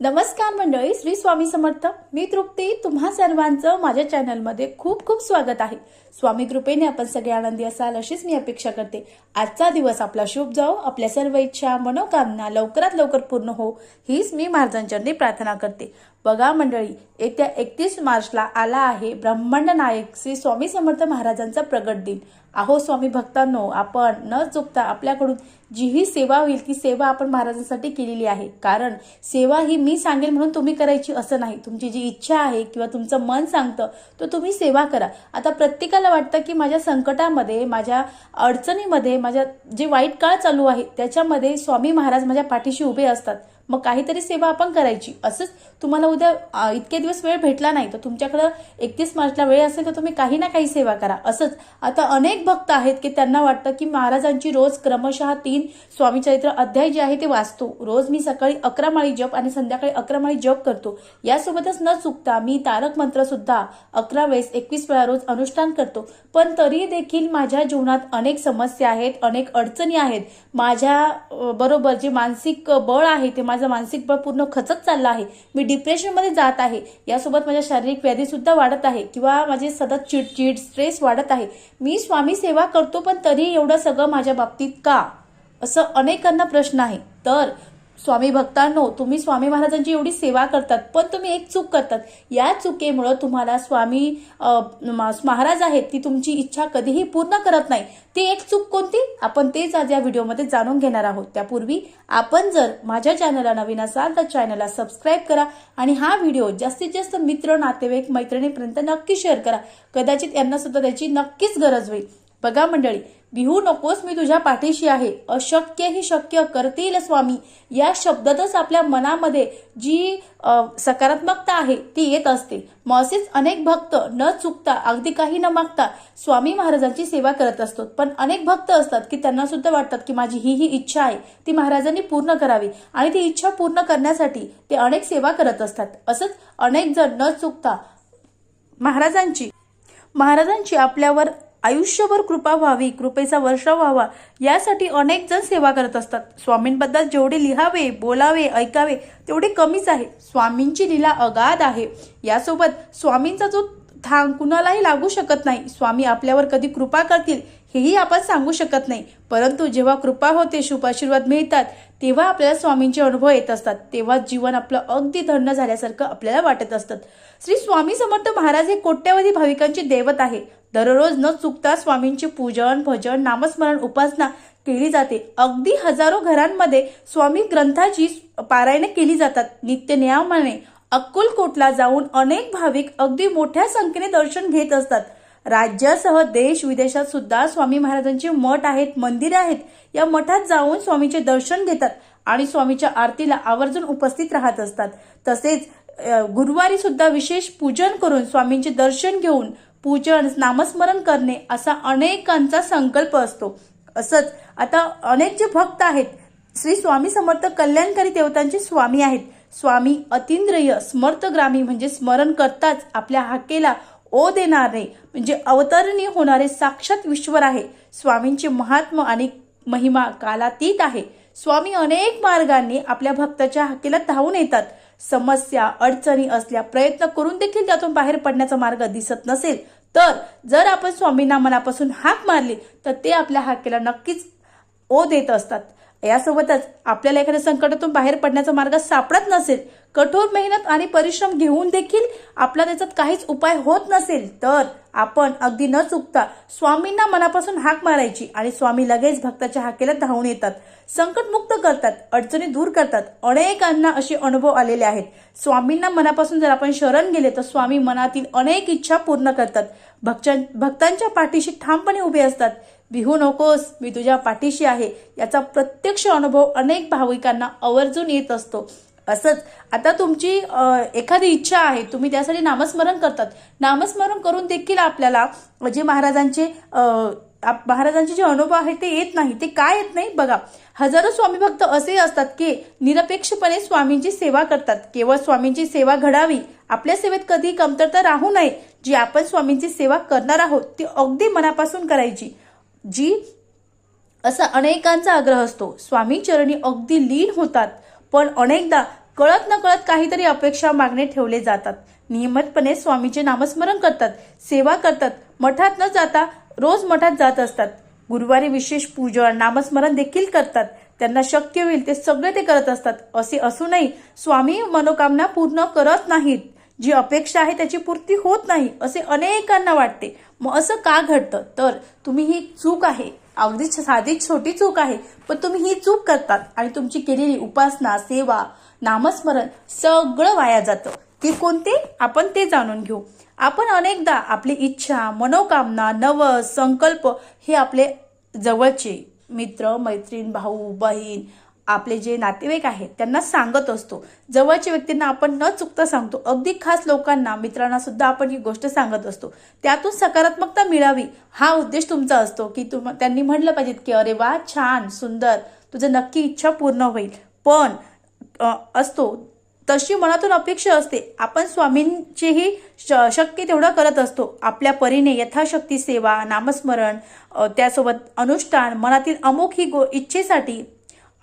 नमस्कार मंडळी श्री स्वामी समर्थ. मी तृप्ती. तुम्हा सर्वांचं माझ्या चॅनलमध्ये खूप खूप स्वागत आहे. स्वामी कृपेने आपण सगळे आनंदी असाल अशीच मी अपेक्षा करते. आजचा दिवस आपला शुभ जाओ. आपल्या सर्व इच्छा मनोकामना लवकरात लवकर पूर्ण हो हीच मी महाराजांच्या प्रार्थना करते. बघा मंडळी येत्या एकतीस मार्चला आला आहे ब्रह्मांड नायक श्री स्वामी समर्थ महाराजांचा प्रगट दिन. अहो स्वामी भक्तांनो आपण न चुकता आपल्याकडून जी ही सेवा होईल ती सेवा आपण महाराजांसाठी केलेली आहे. कारण सेवा ही मी सांगेल म्हणून तुम्ही करायची असं नाही. तुमची जी इच्छा आहे किंवा तुमचं मन सांगतं तर तुम्ही सेवा करा. आता प्रत्येकाला वाटतं की माझ्या संकटामध्ये माझ्या अडचणीमध्ये माझ्या जे वाईट काळ चालू आहे त्याच्यामध्ये स्वामी महाराज माझ्या पाठीशी उभे असतात. मग काहीतरी सेवा आपण करायची. असंच तुम्हाला उद्या इतके दिवस वेळ भेटला नाही तर तुमच्याकडं एकतीस मार्चला वेळ असेल तर तुम्ही काही ना काही सेवा करा. असंच आता अनेक भक्त आहेत की त्यांना वाटतं की महाराजांची रोज क्रमशः तीन स्वामीचरित्र अध्याय जे आहे ते वाचतो. रोज मी सकाळी अकरा माळी जप आणि संध्याकाळी अकरा माळी जप करतो. यासोबतच न चुकता मी तारक मंत्र सुद्धा अकरा वेळेस एकवीस वेळा रोज अनुष्ठान करतो. पण तरी देखील माझ्या जीवनात अनेक समस्या आहेत अनेक अडचणी आहेत. माझ्या बरोबर जे मानसिक बळ आहे ते माझं मानसिक बळ पूर्ण खचत चाललं आहे. मी डिप्रेशनमध्ये जात आहे. यासोबत माझ्या शारीरिक व्याधीसुद्धा वाढत आहे किंवा माझे सतत चिडचिड स्ट्रेस वाढत आहे. मी स्वामी सेवा करतो पण तरी एवढं सगळं माझ्या बाबतीत का? असं अनेकांना प्रश्न आहे. तर स्वामी भक्तांनो तुम्ही स्वामी महाराजांची एवढी सेवा करतात पण तुम्ही एक चूक करतात. या चुकीमुळं तुम्हाला स्वामी मा- महाराज आहेत ती तुमची इच्छा कधीही पूर्ण करत नाही. ती एक चूक कोणती? आपण तेच आज या व्हिडिओमध्ये जाणून घेणार आहोत. त्यापूर्वी आपण जर माझ्या चॅनलला नवीन असाल तर चॅनलला सबस्क्राईब करा आणि हा व्हिडिओ जास्तीत जास्त मित्र नातेवाईक मैत्रिणीपर्यंत नक्की शेअर करा. कदाचित यांना सुद्धा त्याची नक्कीच गरज होईल. बघा मंडळी भिहू नकोस मी तुझ्या पाठीशी आहे. अशक्य ही शक्य करतील स्वामी. या शब्दातच आपल्या मनामध्ये जी सकारात्मकता आहे ती येत असते. मग असेच अनेक भक्त न चुकता अगदी काही न मागता स्वामी महाराजांची सेवा करत असतो पण अनेक भक्त असतात की त्यांना सुद्धा वाटतात की माझी ही ही इच्छा आहे ती महाराजांनी पूर्ण करावी. आणि ती इच्छा पूर्ण करण्यासाठी ते अनेक सेवा करत असतात. असंच अनेक जण न चुकता महाराजांची महाराजांची आपल्यावर आयुष्यभर कृपा व्हावी कृपेचा वर्षाव व्हावा यासाठी अनेक जण सेवा करत असतात. स्वामींबद्दल जेवढे लिहावे बोलावे ऐकावे तेवढे कमीच आहे. स्वामींची लीला अगाध आहे. यासोबत स्वामींचा जो थांग कुणालाही लागू शकत नाही. स्वामी आपल्यावर कधी कृपा करतील हेही आपण सांगू शकत नाही. परंतु जेव्हा कृपा होते शुभ आशीर्वाद मिळतात तेव्हा आपल्याला स्वामींचे अनुभव येत असतात. तेव्हा जीवन आपलं अगदी धन्य झाल्यासारखं आपल्याला वाटत असतात श्री स्वामी समर्थ महाराज हे कोट्यवधी भाविकांचे दैवत आहे. दररोज न चुकता स्वामींचे पूजन भजन नामस्मरण उपासना केली जाते. अगदी हजारो घरांमध्ये स्वामी ग्रंथाची पारायणे केली जातात. नित्य नियमाने अक्कलकोटला जाऊन अनेक भाविक अगदी मोठ्या संख्येने दर्शन घेत असतात. राज्यासह देश विदेशात सुद्धा स्वामी महाराजांचे मठ आहेत मंदिरे आहेत. या मठात जाऊन स्वामीचे दर्शन घेतात आणि स्वामीच्या आरतीला आवर्जून उपस्थित राहत असतात. तसेच गुरुवारी सुद्धा विशेष पूजन करून स्वामींचे दर्शन घेऊन पूजन नामस्मरण करणे असा अनेकांचा संकल्प असतो. असंच आता अनेक जे भक्त आहेत श्री स्वामी समर्थ कल्याणकारी देवतांचे स्वामी आहेत. स्वामी अतिंद्रिय स्मर्थग्रामी म्हणजे स्मरण करताच आपल्या हाकेला ओ देणारे म्हणजे अवतरणी होणारे साक्षात ईश्वर आहे. स्वामींचे महात्म आणि महिमा कालातीत आहे. स्वामी अनेक मार्गांनी आपल्या भक्ताच्या हाकेला धावून येतात. समस्या अडचणी असल्या प्रयत्न करून देखील त्यातून बाहेर पडण्याचा मार्ग दिसत नसेल तर जर आपण स्वामींना मनापासून हाक मारली तर ते आपल्या हाकेला नक्कीच ओ देत असतात. यासोबतच आपल्याला एखाद्या संकटातून बाहेर पडण्याचा मार्ग सापडत नसेल कठोर मेहनत आणि परिश्रम घेऊन देखील आपला त्याच्यात काहीच उपाय होत नसेल तर आपण अगदी न चुकता स्वामींना मनापासून हाक मारायची आणि स्वामी लगेच भक्ताच्या हाकेला धावून येतात. संकट मुक्त करतात अडचणी दूर करतात. अनेकांना असे अनुभव आलेले आहेत. स्वामींना मनापासून जर आपण शरण गेले तर स्वामी मनातील अनेक इच्छा पूर्ण करतात. भक्तां भक्तांच्या पाठीशी ठामपणे उभे असतात. भिहू नकोस मी तुझ्या पाठीशी आहे. याचा प्रत्यक्ष अनुभव अनेक भाविकांना आवर्जून येत असतो. असंच आता तुमची एखादी इच्छा आहे तुम्ही त्यासाठी नामस्मरण करतात. नामस्मरण करून देखील आपल्याला जे महाराजांचे आप- महाराजांचे जे अनुभव आहेत ते येत नाही ते काय येत नाही? बघा हजारो स्वामी भक्त असे असतात की निरपेक्षपणे स्वामींची सेवा करतात. केवळ स्वामींची सेवा घडावी. आपल्या सेवेत कधी कमतरता राहू नये. जी आपण स्वामींची सेवा करणार आहोत ती अगदी मनापासून करायची. जी असा अनेकांचा आग्रह असतो. स्वामी चरणी अगदी लीन होतात पण अनेकदा कळत न कळत काहीतरी अपेक्षा मागणे ठेवले जातात. नियमितपणे स्वामीचे नामस्मरण करतात सेवा करतात मठात न जाता रोज मठात जात असतात. गुरुवारी विशेष पूजन नामस्मरण देखील करतात. त्यांना शक्य होईल ते सगळे ते करत असतात. असे असूनही स्वामी मनोकामना पूर्ण करत नाहीत. जी अपेक्षा आहे त्याची पूर्ती होत नाही असे अनेकांना वाटते. मग असं का घडतं? तर तुम्ही ही चूक आहे. अगदी साधी छोटी चूक आहे पण तुम्ही ही चूक करतात आणि तुमची केलेली उपासना सेवा नामस्मरण सगळं वाया जातं. ती कोणती? आपण ते जाणून घेऊ. आपण अनेकदा आपली इच्छा मनोकामना नवस संकल्प हे आपले जवळचे मित्र मैत्रीण भाऊ बहीण आपले जे नातेवाईक आहेत त्यांना सांगत असतो. जवळच्या व्यक्तींना आपण न चुकता सांगतो. अगदी खास लोकांना मित्रांना सुद्धा आपण ही गोष्ट सांगत असतो. त्यातून सकारात्मकता मिळावी हा उद्देश तुमचा असतो की तुम त्यांनी म्हटलं पाहिजेत की अरे वा छान सुंदर तुझं नक्की इच्छा पूर्ण होईल. पण असतो. तशी मनातून अपेक्षा असते. आपण स्वामींचीही श- शक्य तेवढं करत असतो. आपल्या परीने यथाशक्ती सेवा नामस्मरण त्यासोबत अनुष्ठान मनातील अमुक ही गो इच्छेसाठी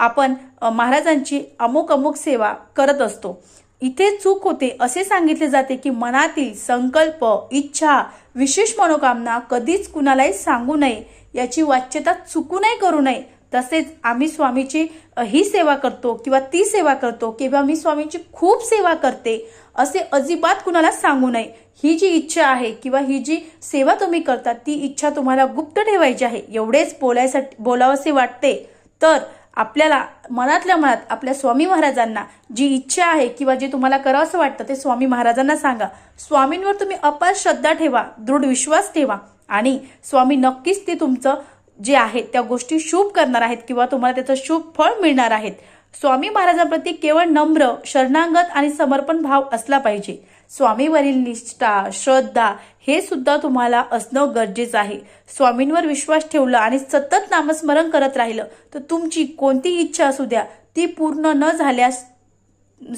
आपण महाराजांची अमुक अमुक सेवा करत असतो. इथे चूक होते असे सांगितले जाते की मनातील संकल्प इच्छा विशेष मनोकामना कधीच कुणालाही सांगू नये. याची वाच्यता चुकूनही करू नये. तसेच आम्ही स्वामीची ही सेवा करतो किंवा ती सेवा करतो किंवा मी स्वामींची खूप सेवा करते असे अजिबात कुणाला सांगू नये. ही जी इच्छा आहे किंवा ही जी सेवा तुम्ही करता ती इच्छा तुम्हाला गुप्त ठेवायची आहे. एवढेच बोलायसाठी बोलावंसे वाटते. तर आपल्याला मनातल्या मनात आपल्या स्वामी महाराजांना जी इच्छा आहे किंवा जे तुम्हाला करावंसं वाटतं ते स्वामी महाराजांना सांगा. स्वामींवर तुम्ही अपार श्रद्धा ठेवा दृढ विश्वास ठेवा आणि स्वामी नक्कीच ते तुमचं जे आहे त्या गोष्टी शुभ करणार आहेत किंवा तुम्हाला त्याचं शुभ फळ मिळणार आहेत. स्वामी महाराजांप्रती केवळ नम्र शरणागत आणि समर्पण भाव असला पाहिजे. स्वामीवरील निष्ठा श्रद्धा हे सुद्धा तुम्हाला असणं गरजेचं आहे. स्वामींवर विश्वास ठेवला आणि सतत नामस्मरण करत राहिलं तर तुमची कोणती इच्छा असू द्या ती पूर्ण न झाल्यास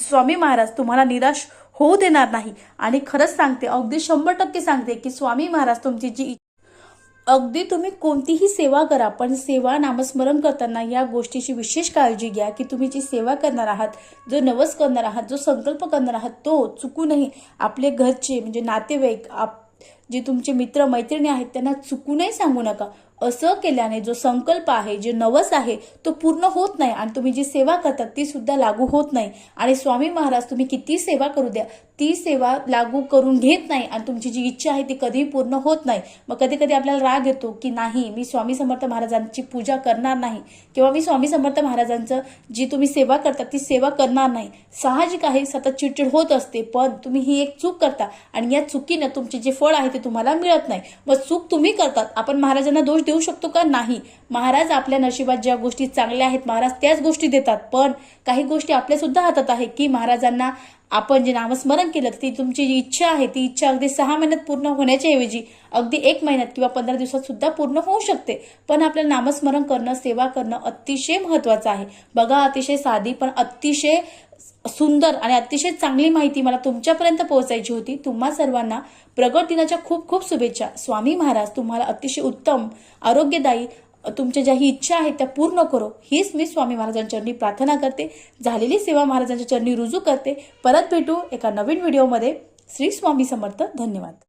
स्वामी महाराज तुम्हाला निराश होऊ देणार नाही. आणि खरंच सांगते अगदी शंभर टक्के सांगते की स्वामी महाराज तुमची जी अगदी तुम्ही कोणतीही सेवा करा पण सेवा नामस्मरण करताना या गोष्टीची विशेष काळजी घ्या की तुम्ही जी सेवा करणार आहात जो नवस करणार आहात जो संकल्प करणार आहात तो चुकूनही आपले घरचे म्हणजे नातेवाईक आप जे तुमचे मित्र मैत्रिणी आहेत त्यांना चुकूनही सांगू नका. असं केल्याने जो संकल्प आहे जे नवस आहे तो पूर्ण होत नाही आणि तुम्ही जी सेवा करतात ती सुद्धा लागू होत नाही. आणि स्वामी महाराज तुम्ही किती सेवा करू द्या ती सेवा लागू करून घेत नाही आणि तुमची जी इच्छा आहे ती कधीही पूर्ण होत नाही. मग कधी कधी आपल्याला राग येतो की नाही मी स्वामी समर्थ महाराजांची पूजा करणार नाही किंवा मी स्वामी समर्थ महाराजांचं जी तुम्ही सेवा करता ती सेवा करणार नाही. साहजिक आहे सतत चिडचिड होत असते पण तुम्ही ही एक चूक करता आणि या चुकीनं तुमचे जे फळ आहे ते तुम्हाला मिळत नाही. मग चूक तुम्ही करतात. आपण महाराजांना दोष देऊ शकतो का? नाही. महाराज आपल्या नशिबात ज्या गोष्टी चांगल्या आहेत महाराज त्याच गोष्टी देतात. पण काही गोष्टी आपल्या सुद्धा हातात आहे की महाराजांना आपण जे नामस्मरण केलं ती तुमची जी इच्छा आहे ती इच्छा अगदी सहा महिन्यात पूर्ण होण्याच्या ऐवजी अगदी एक महिन्यात किंवा पंधरा दिवसात सुद्धा पूर्ण होऊ शकते. पण आपल्याला नामस्मरण करणं सेवा करणं अतिशय महत्वाचं आहे. बघा अतिशय साधी पण अतिशय सुंदर आणि अतिशय चांगली माहिती मला तुमच्यापर्यंत पोहोचायची होती. तुम्हा सर्वांना प्रगट दिनाच्या खूप खूप शुभेच्छा. स्वामी महाराज तुम्हाला अतिशय उत्तम आरोग्यदायी तुमच्या ज्या ही इच्छा आहेत त्या पूर्ण करो. हीच मी स्वामी महाराजांच्या चरणी प्रार्थना करते. झालेली सेवा महाराजांच्या चरणी रुजू करते. परत भेटू एका नवीन व्हिडिओमध्ये. श्री स्वामी समर्थ. धन्यवाद.